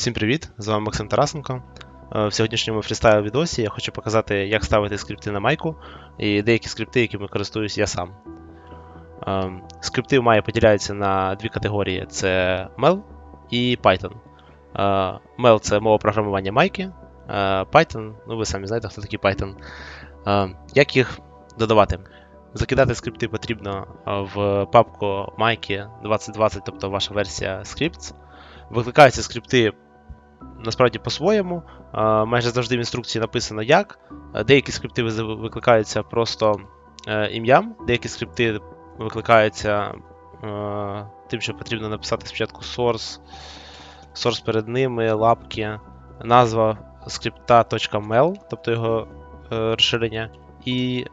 Всім привіт! З вами Максим Тарасенко. Е, В сьогоднішньому фрістайл відосі я хочу показати, як ставити скрипти на майку і деякі скрипти, якими користуюсь я сам. Е, Скрипти в Maya поділяються на дві категорії: це MEL і Python. Е, MEL це мова програмування майки. Python, ну ви самі знаєте, хто такий Python. Як їх додавати? Закидати скрипти потрібно в папку майки 2020, тобто ваша версія scripts. Викликаються скрипти насправді по-своєму. Майже завжди в інструкції написано як. Е, Деякі скрипти викликаються просто е, ім'ям, деякі скрипти викликаються е, тим, що потрібно написати спочатку source, source перед ними, лапки, назва скрипта .mel, тобто його розширення, і,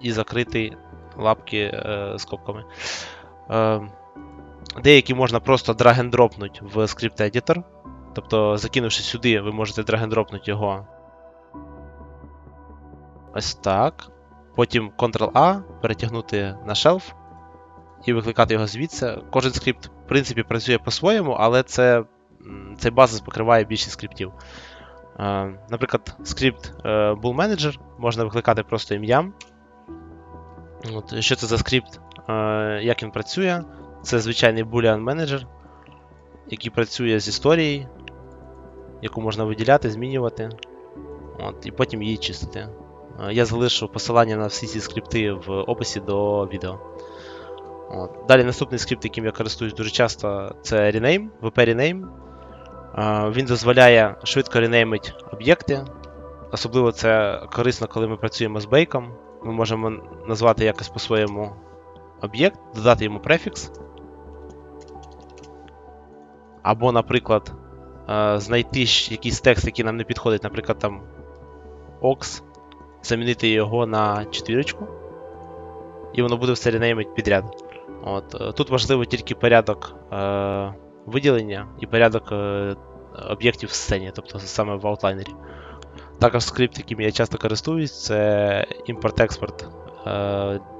і закритий лапки скобками. Е, Деякі можна просто drag-and-дропнути в скрипт editor. Тобто, закинувши сюди, ви можете drag-and-дропнути його. Ось так. Потім Ctrl-A, перетягнути на шелф і викликати його звідси. Кожен скрипт, в принципі, працює по-своєму, але це, цей базис покриває більшість скриптів. Е, Наприклад, скрипт е, Bull Manager можна викликати просто ім'ям. Що це за скрипт, е, як він працює? Це звичайний Boolean Manager, який працює з історією, яку можна виділяти, змінювати. От, і потім її чистити. Е, Я залишу посилання на всі ці скрипти в описі до відео. От. Далі наступний скрипт, яким я користуюсь дуже часто, це Rename, WP Rename. Е, Він дозволяє швидко ренеймити об'єкти. Особливо це корисно, коли ми працюємо з бейком. Ми можемо назвати якось по-своєму об'єкт, додати йому префікс. Або, наприклад, знайти якийсь текст, який нам не підходить, наприклад, там ox, замінити його на четвірочку, і воно буде все ренеймить підряд. От, е, тут важливо тільки порядок е, виділення і порядок е, об'єктів в сцені, тобто саме в аутлайнері. Також скрипт, яким я часто користуюсь, це імпорт-експорт е,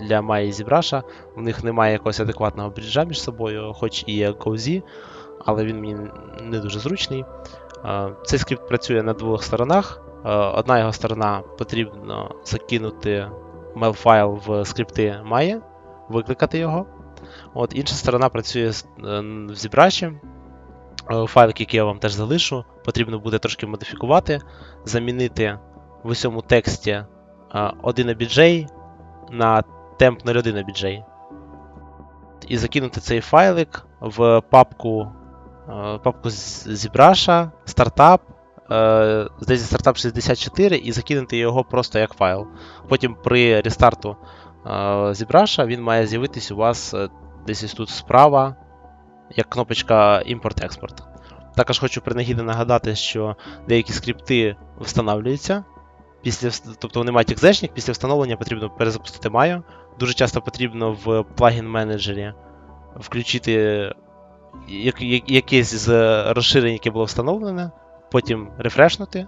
для Maya і ZBrush. У них немає якогось адекватного бріджа між собою, хоч і є GoZ, але він мені не дуже зручний. Е, Цей скрипт працює на двох сторонах. Е, Одна його сторона потрібно закинути mail файл в скрипти Maya, викликати його. От, інша сторона працює е, в ZBrush. Е, Файлик, який я вам теж залишу, потрібно буде трошки модифікувати, замінити в усьому тексті е, 1 OBJ на temp 01 OBJ. І закинути цей файлик в папку, е, папку з ZBrush, стартап, е, здається, стартап 64, і закинути його просто як файл. Потім при рестарту е, ZBrush він має з'явитись у вас е, десь тут справа, як кнопочка імпорт-експорт. Також хочу принагідно нагадати, що деякі скрипти встановлюються. Після, тобто вони мають екзешник, після встановлення потрібно перезапустити Maya. Дуже часто потрібно в плагін менеджері включити якесь з розширень, яке було встановлене, потім рефрешнути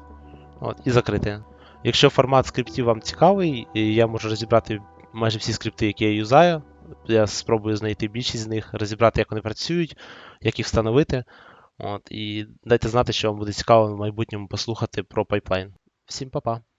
от, і закрити. Якщо формат скриптів вам цікавий, я можу розібрати майже всі скрипти, які я юзаю. Я спробую знайти більшість з них, розібрати, як вони працюють, як їх встановити. От, і дайте знати, що вам буде цікаво в майбутньому послухати про пайплайн. Всім па-па!